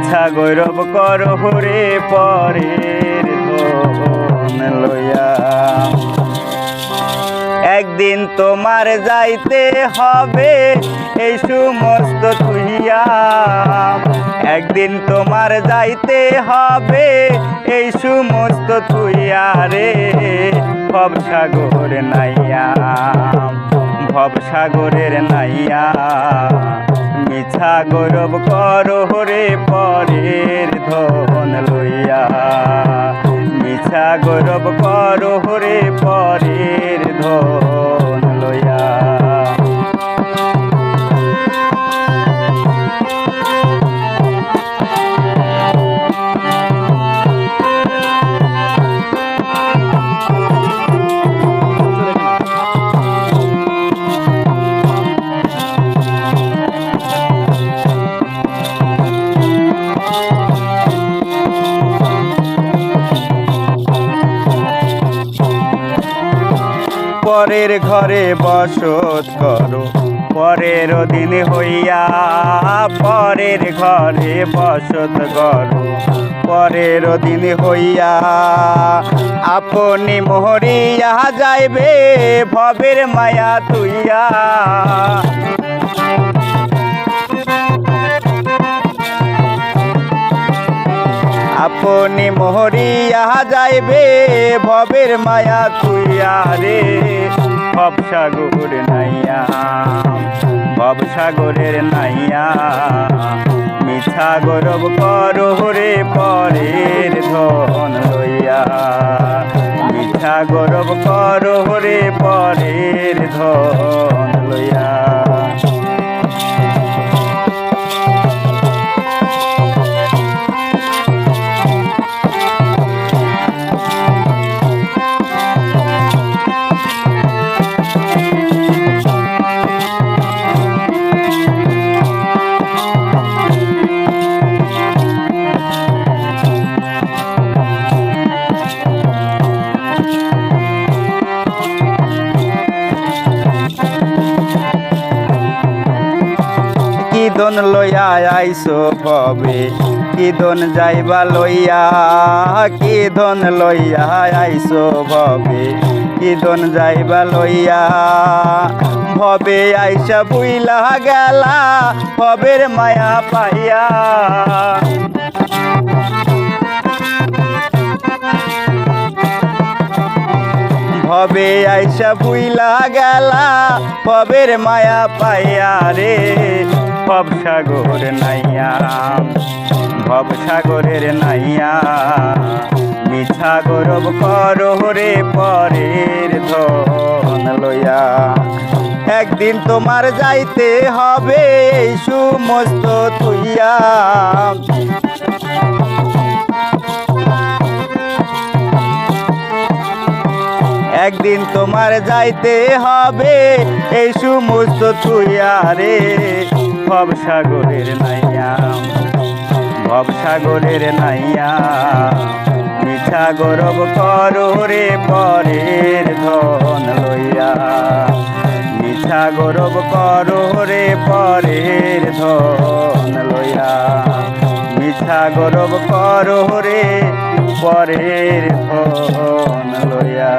মিছা গৌরব কর হরে পরের একদিন তোমার যাইতে হবে, এই সমস্ত তুইয়া একদিন তোমার যাইতে হবে, এই সমস্ত তুইয়া রে। ভবসাগর নাইয়া ভবসাগরের নাইয়া। মিছা গৌরব কর হরে পরের ধন লইয়া। মিছা গৌরব কর হরে পরের ধন পরের ঘরে বসত করো। পরের দিন হইয়া পরের ঘরে বসত করো। পরের দিন হইয়া আপনি মোহরিয়া যাইবে ভবের মায়া তুইয়া। আপনি মোহরিয়া যাইবে, ভবের মায়া তুইয়া রে। ভবসাগর নাইয়া ভবসাগরের নাইয়া। মিছা গৌরব কর রে পরের ধন লইয়া। মিছা গৌরব কর রে পরের ধন কি দন লইয়া আইসো ভবে কিদন যাইবা লইয়া, কিদন লইয়া আইসো ভবে কিদন যাইবা লইয়া ভবে আইসা বুইলা গেলা ভবের মায়া পাইয়া? ভবে আইসা ভুইলা গেলা? ভবের মায়া পাইয়া রে। ভবসাগর নাইয়া ভবসাগরের নাইয়া। মিছা গৌরব কর রে পরের ধন লইয়া। একদিন তোমার যাইতে হবে, এই সমস্ত তুইয়া। একদিন তোমার যাইতে হবে, এই সমস্ত তুইয়া রে ভবসাগরের নাইয়া ভবসাগরের নাইয়া। মিছা গৌরব কর রে পরের ধন লইয়া। মিছা গৌরব কর রে পরের ধন লইয়া। মিছা গৌরব কর রে পরের ধন লইয়া।